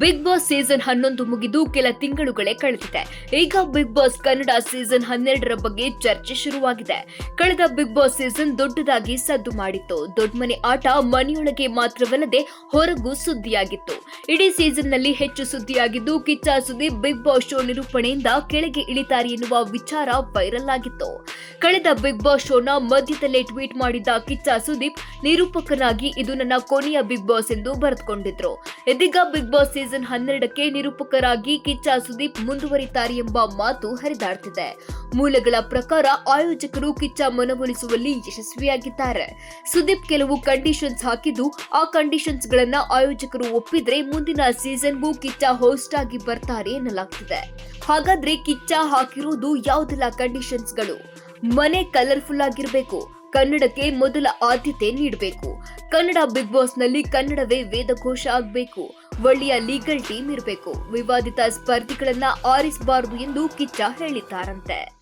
Big boss season ಹನ್ನೊಂದು ಮುಗಿದು ಕೆಲ ತಿಂಗಳುಗಳೇ ಕಳೆದಿದೆ. ಈಗ ಬಿಗ್ ಬಾಸ್ ಕನ್ನಡ ಸೀಸನ್ ಹನ್ನೆರಡರ ಬಗ್ಗೆ ಚರ್ಚೆ ಶುರುವಾಗಿದೆ. ಕಳೆದ ಬಿಗ್ ಬಾಸ್ ಸೀಸನ್ ದೊಡ್ಡದಾಗಿ ಸದ್ದು ಮಾಡಿತ್ತು. ದೊಡ್ಡ ಮನೆ ಆಟ ಮನೆಯೊಳಗೆ ಮಾತ್ರವಲ್ಲದೆ ಹೊರಗೂ ಸುದ್ದಿಯಾಗಿತ್ತು. ಇಡೀ ಸೀಸನ್ನಲ್ಲಿ ಹೆಚ್ಚು ಸುದ್ದಿಯಾಗಿದ್ದು, Kichcha Sudeep Bigg Boss show ನಿರೂಪಣೆಯಿಂದ ಕೆಳಗೆ ಇಳಿತಾರೆ ಎನ್ನುವ ವಿಚಾರ ವೈರಲ್ ಆಗಿತ್ತು. ಕಳೆದ ಬಿಗ್ ಬಾಸ್ ಶೋನ ಮಧ್ಯದಲ್ಲೇ ಟ್ವೀಟ್ ಮಾಡಿದ್ದ ಕಿಚ್ಚ ಸುದೀಪ್, ನಿರೂಪಕನಾಗಿ ಇದು ನನ್ನ ಕೊನೆಯ ಬಿಗ್ ಬಾಸ್ ಎಂದು ಬರೆದುಕೊಂಡಿದ್ರು. ಇದೀಗ ಬಿಗ್ ಬಾಸ್ ಹನ್ನೆರಡಕ್ಕೆ ನಿರೂಪಕರಾಗಿ ಕಿಚ್ಚ ಸುದೀಪ್ ಮುಂದುವರಿತಾರೆ ಎಂಬ ಮಾತು ಹರಿದಾಡ್ತಿದೆ. ಮೂಲಗಳ ಪ್ರಕಾರ ಆಯೋಜಕರು ಕಿಚ್ಚ ಮನವೊಲಿಸುವಲ್ಲಿ ಯಶಸ್ವಿಯಾಗಿದ್ದಾರೆ. ಸುದೀಪ್ ಕೆಲವು ಕಂಡೀಷನ್ಸ್ ಹಾಕಿದ್ದು, ಆ ಕಂಡೀಷನ್ಸ್ ಗಳನ್ನ ಆಯೋಜಕರು ಒಪ್ಪಿದ್ರೆ ಮುಂದಿನ ಸೀಸನ್ಗೂ ಕಿಚ್ಚ ಹೋಸ್ಟ್ ಆಗಿ ಬರ್ತಾರೆ ಎನ್ನಲಾಗ್ತಿದೆ. ಹಾಗಾದ್ರೆ ಕಿಚ್ಚ ಹಾಕಿರುವುದು ಯಾವುದೆಲ್ಲ ಕಂಡೀಷನ್ಸ್ಗಳು ಮನೆ ಕಲರ್ಫುಲ್ ಆಗಿರಬೇಕು, ಕನ್ನಡಕ್ಕೆ ಮೊದಲ ಆದ್ಯತೆ ನೀಡಬೇಕು. ಕನ್ನಡ ಬಿಗ್ ಬಾಸ್ನಲ್ಲಿ ಕನ್ನಡವೇ ವೇದಘೋಷ ಆಗಬೇಕು. ಒಳ್ಳೆಯ ಲೀಗಲ್ ಟೀಮ್ ಇರಬೇಕು. ವಿವಾದಿತ ಸ್ಪರ್ಧಿಗಳನ್ನ ಆರಿಸಬಾರದು ಎಂದು ಕಿಚ್ಚ ಹೇಳಿದ್ದಾರಂತೆ.